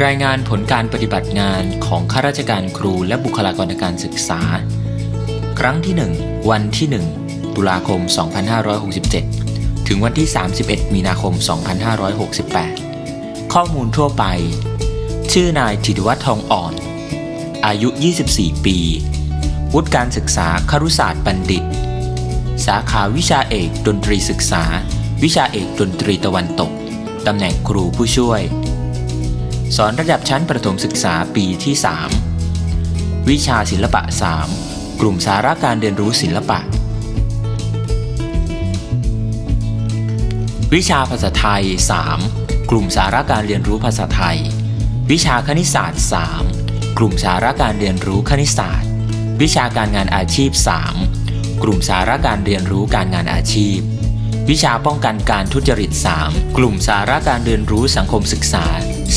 รายงานผลการปฏิบัติงานของข้าราชการครูและบุคลากรทางการศึกษา ครั้งที่ 1 วันที่ 1 ตุลาคม 2567 ถึงวันที่ 31 มีนาคม 2568 ข้อมูลทั่วไป ชื่อนายธิตวัฒน์ทองอ่อน อายุ 24 ปี วุฒิการศึกษาครุศาสตร์บัณฑิต สาขาวิชาเอกดนตรีศึกษา วิชาเอกดนตรีตะวันตก ตำแหน่งครูผู้ช่วย สอนระดับชั้นประถมศึกษาปีที่ 3 วิชาศิลปะ 3 กลุ่มสาระการเรียนรู้ศิลปะ วิชาภาษาไทย 3 กลุ่มสาระการเรียนรู้ภาษาไทย วิชาคณิตศาสตร์ 3 กลุ่มสาระการเรียนรู้คณิตศาสตร์ วิชาการงานอาชีพ 3 กลุ่มสาระการเรียนรู้การงานอาชีพวิชาป้องกันการทุจริต 3 กลุ่มสาระการเรียนรู้สังคมศึกษา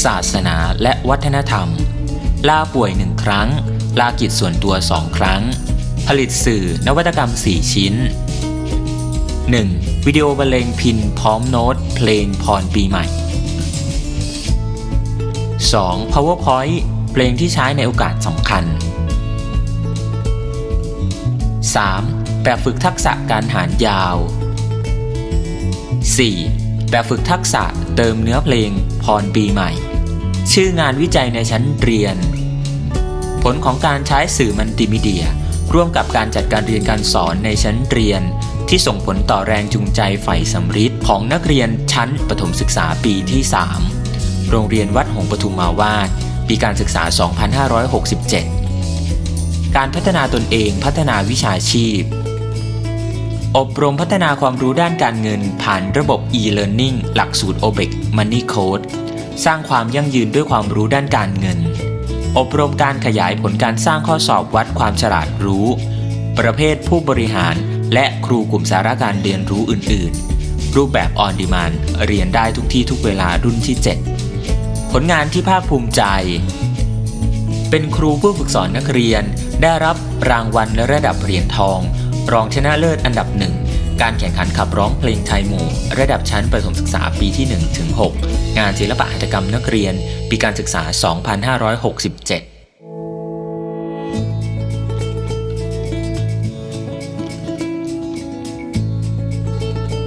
ศาสนาและวัฒนธรรม ลาป่วย1ครั้ง ลากิจส่วนตัว2ครั้ง ผลิตสื่อนวัตกรรม 4 ชิ้น 1. วิดีโอบรรเลงพินพร้อมโน้ต เพลงพรปีใหม่ 2. PowerPoint เพลงที่ใช้ในโอกาสสำคัญ 3. แบบฝึกทักษะการหารยาว 4. แบบฝึกทักษะเติมเนื้อเพลงพรปีใหม่ ชื่องานวิจัยในชั้นเรียน ผลของการใช้สื่อมัลติมีเดีย ร่วมกับการจัดการเรียนการสอนในชั้นเรียน ที่ส่งผลต่อแรงจูงใจใฝ่สำริดของนักเรียนชั้นประถมศึกษาปีที่ 3 โรงเรียนวัดหงปทุมมาวาดปีการศึกษา 2567 การพัฒนาตนเองพัฒนาวิชาชีพ อบรมพัฒนาความรู้ด้านการเงินผ่านระบบ e-learning หลักสูตร OBEC Money Code สร้างความยั่งยืนด้วยความรู้ด้านการเงิน อบรมการขยายผลการสร้างข้อสอบวัดความฉลาดรู้ ประเภทผู้บริหาร และครูกลุ่มสาระการเรียนรู้อื่น ๆ รูปแบบออนดีมานเรียนได้ทุกที่ทุกเวลารุ่นที่ 7 ผลงานที่ภาคภูมิใจ เป็นครูผู้ฝึกสอนนักเรียน ได้รับรางวัลระดับเหรียญทอง รองชนะเลิศอันดับหนึ่งการแข่งขันขับร้องเพลงไทยหมู่ ระดับชั้นประถมศึกษาปีที่1ถึง6งานศิลปะหัตถกรรมนักเรียน ปีการศึกษา 2567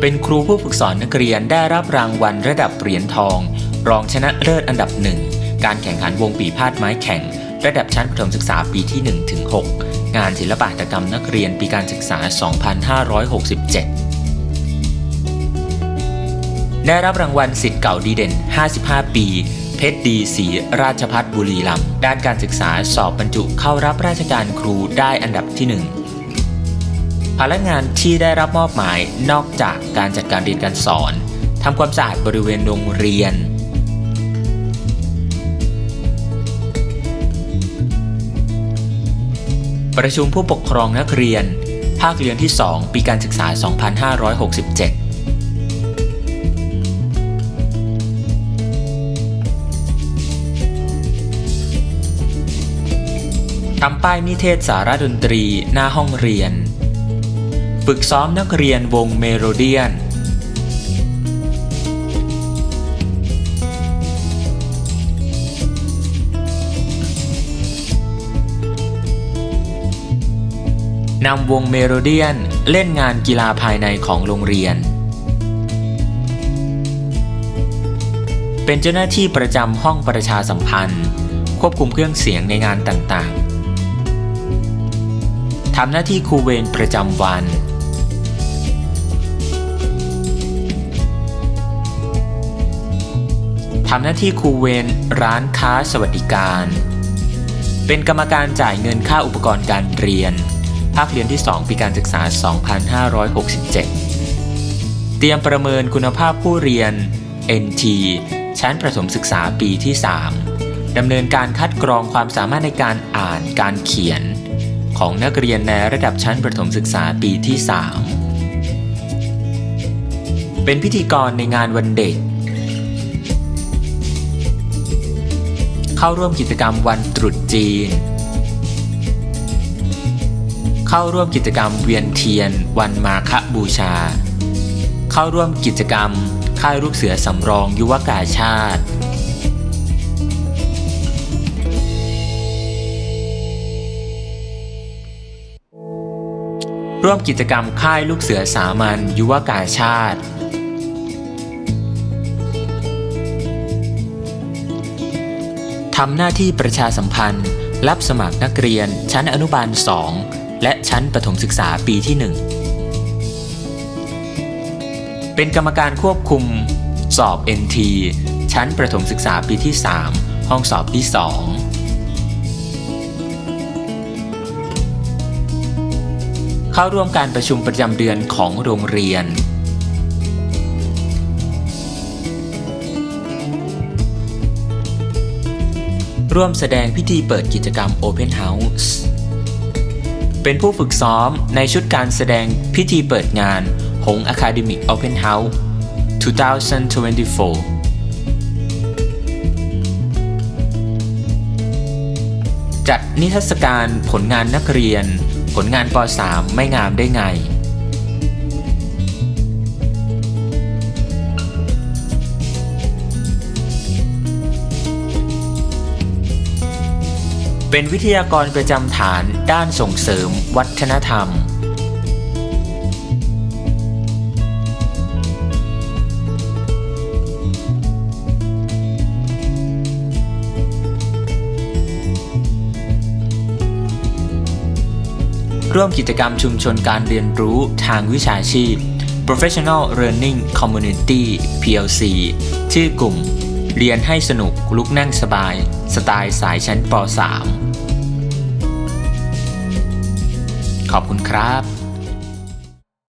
เป็นครูผู้ฝึกสอนนักเรียนได้รับรางวัลระดับเหรียญทอง รองชนะเลิศอันดับหนึ่ง การแข่งขันวงปีพาดไม้แข่ง ระดับชั้นประถมศึกษาปีที่1ถึง6 งานศิลปะตกรรมนักเรียนปีการศึกษา 2567 ได้รับรางวัลสิทธิ์เก่าดีเด่น 55 ปี เพชรดีศรีราชพัฒบุรีรัมย์ด้านการศึกษาสอบบรรจุเข้ารับราชการครูได้อันดับที่ 1ภาระงานที่ได้รับมอบหมายนอกจากการจัดการเรียนการสอน ทำความสะอาดบริเวณโรงเรียน ประชุมผู้ปกครองนักเรียน ภาคเรียนที่ 2 ปีการศึกษา 2567ทำป้ายนิเทศสารดนตรีหน้าห้องเรียน ฝึกซ้อมนักเรียนวงเมโลเดียน นำวงเมโลเดียนเล่นงานกีฬาภายในของโรงเรียน เป็นเจ้าหน้าที่ประจำห้องประชาสัมพันธ์ ควบคุมเครื่องเสียงในงานต่างๆ ทำหน้าที่ครูเวรประจำวัน ทำหน้าที่ครูเวรร้านค้าสวัสดิการ เป็นกรรมการจ่ายเงินค่าอุปกรณ์การเรียน ภาคเรียนที่ 2 ปีการศึกษา 2567 เตรียมประเมินคุณภาพผู้เรียน NT ชั้นประถมศึกษาปีที่ 3 ดำเนินการคัดกรองความสามารถในการอ่านการเขียน ของนักเรียนในระดับชั้นประถมศึกษาปีที่ 3 เป็นพิธีกรในงานวันเด็ก เข้าร่วมกิจกรรมวันตรุษจีน เข้าร่วมกิจกรรมเวียนเทียน วันมาคบูชา เข้าร่วมกิจกรรม ค่ายลูกเสือสำรองยุวกาชาติ ร่วมกิจกรรมค่ายลูกเสือสามัญยุวกาชาติทำหน้าที่ประชาสัมพันธ์ รับสมัครนักเรียนชั้นอนุบาล 2 และชั้นประถมศึกษาปีที่ 1 เป็นกรรมการควบคุม สอบ NT ชั้นประถมศึกษาปีที่ 3 ห้องสอบที่2เข้าร่วมการประชุมประจำเดือนของโรงเรียน ร่วมแสดงพิธีเปิดกิจกรรม Open House เป็นผู้ฝึกซ้อมในชุดการแสดงพิธีเปิดงาน หง Academic Open House 2024จัดนิทรรศการผลงานนักเรียน ผลงานป .3 ไม่งามได้ไง เป็นวิทยากรประจำฐานด้านส่งเสริมวัฒนธรรม ร่วมกิจกรรมชุมชนการเรียนรู้ทางวิชาชีพ Professional Learning Community PLC ชื่อกลุ่ม เรียนให้สนุกลุกนั่งสบาย สไตล์สายชั้นป .3 ขอบคุณครับ